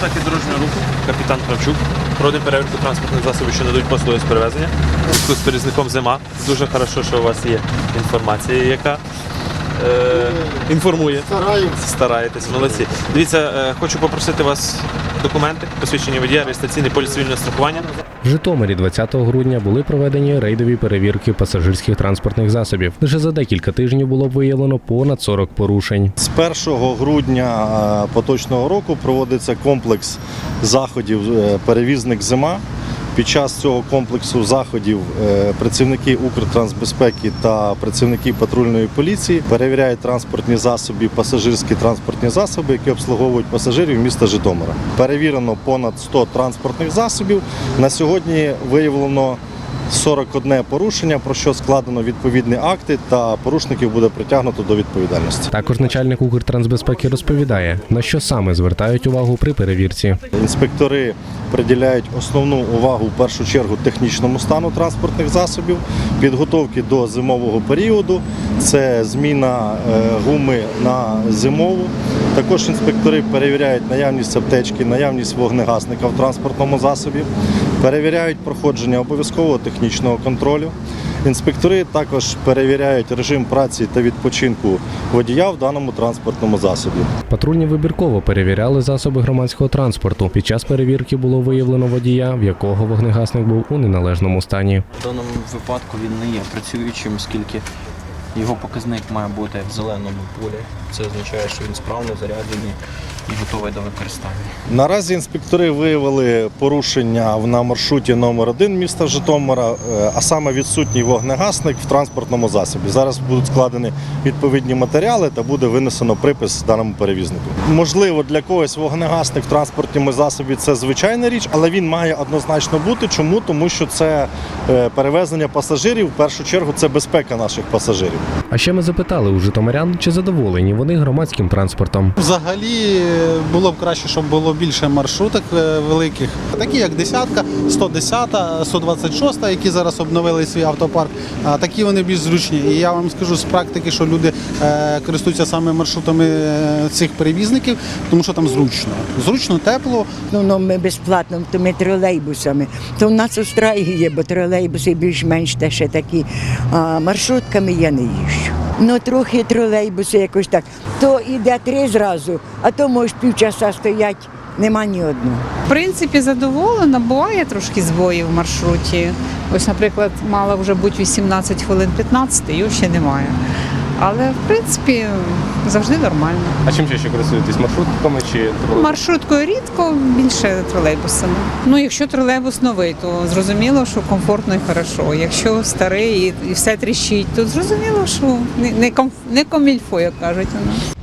безпеки дорожнього руху, капітан Кравчук. Проводимо перевірку транспортних засобів, що надають послуги з перевезення. З перевізником зима. Дуже добре, що у вас є інформація, яка е, інформує. Стараємося. Стараєтесь, молодці. Дивіться, е, хочу попросити вас документи, посвідчення водія, реєстраційний поліс цивільного страхування. В Житомирі 20 грудня були проведені рейдові перевірки пасажирських транспортних засобів. Лише за декілька тижнів було виявлено понад 40 порушень. З 1 грудня е, поточного року проводиться комплекс заходів е, перевізник зима. Під час цього комплексу заходів е, працівники Укртрансбезпеки та працівники патрульної поліції перевіряють транспортні засоби, пасажирські транспортні засоби, які обслуговують пасажирів міста Житомира. Перевірено понад 100 транспортних засобів. На сьогодні виявлено 41 порушення, про що складено відповідні акти, та порушників буде притягнуто до відповідальності. Також начальник Укртрансбезпеки розповідає, на що саме звертають увагу при перевірці. Інспектори приділяють основну увагу в першу чергу технічному стану транспортних засобів, підготовки до зимового періоду. Це зміна е, гуми на зимову. Також інспектори перевіряють наявність аптечки, наявність вогнегасника в транспортному засобі, перевіряють проходження обов'язкового технічного контролю. Інспектори також перевіряють режим праці та відпочинку водія в даному транспортному засобі. Патрульні вибірково перевіряли засоби громадського транспорту. Під час перевірки було виявлено водія, в якого вогнегасник був у неналежному стані. В даному випадку він не є працюючим, оскільки його показник має бути в зеленому полі. Це означає, що він справно заряджений і готовий до використання. Наразі інспектори виявили порушення на маршруті номер 1 міста Житомира, е, а саме відсутній вогнегасник в транспортному засобі. Зараз будуть складені відповідні матеріали та буде винесено припис даному перевізнику. Можливо, для когось вогнегасник в транспортному засобі це звичайна річ, але він має однозначно бути. Чому? Тому що це е, перевезення пасажирів. В першу чергу це безпека наших пасажирів. А ще ми запитали у житомирян, чи задоволені вони громадським транспортом. Взагалі було б краще, щоб було більше маршруток е, великих, такі як десятка, 110, 126, які зараз обновили свій автопарк. Такі вони більш зручні. І я вам скажу з практики, що люди е, користуються саме маршрутами е, цих перевізників, тому що там зручно. Зручно, тепло. Ну, ну, ми безплатно, то ми тролейбусами. То в нас устраює, бо тролейбуси більш-менш те ще такі. А маршрутками я не їжджу. Ну, трохи тролейбуси якось так. То іде три зразу, а то може півчаса стоять, нема ні одного. В принципі, задоволена, буває трошки збої в маршруті. Ось, наприклад, мала вже бути 18 хвилин 15, його ще немає. Але в принципі завжди нормально. А чим ще користуєтесь маршрутками чи тролейбусами? Маршруткою рідко, більше тролейбусами. Ну, якщо тролейбус новий, то зрозуміло, що комфортно і хорошо. Якщо старий і, і все тріщить, то зрозуміло, що не, не, комф, не комільфо, як кажуть у нас.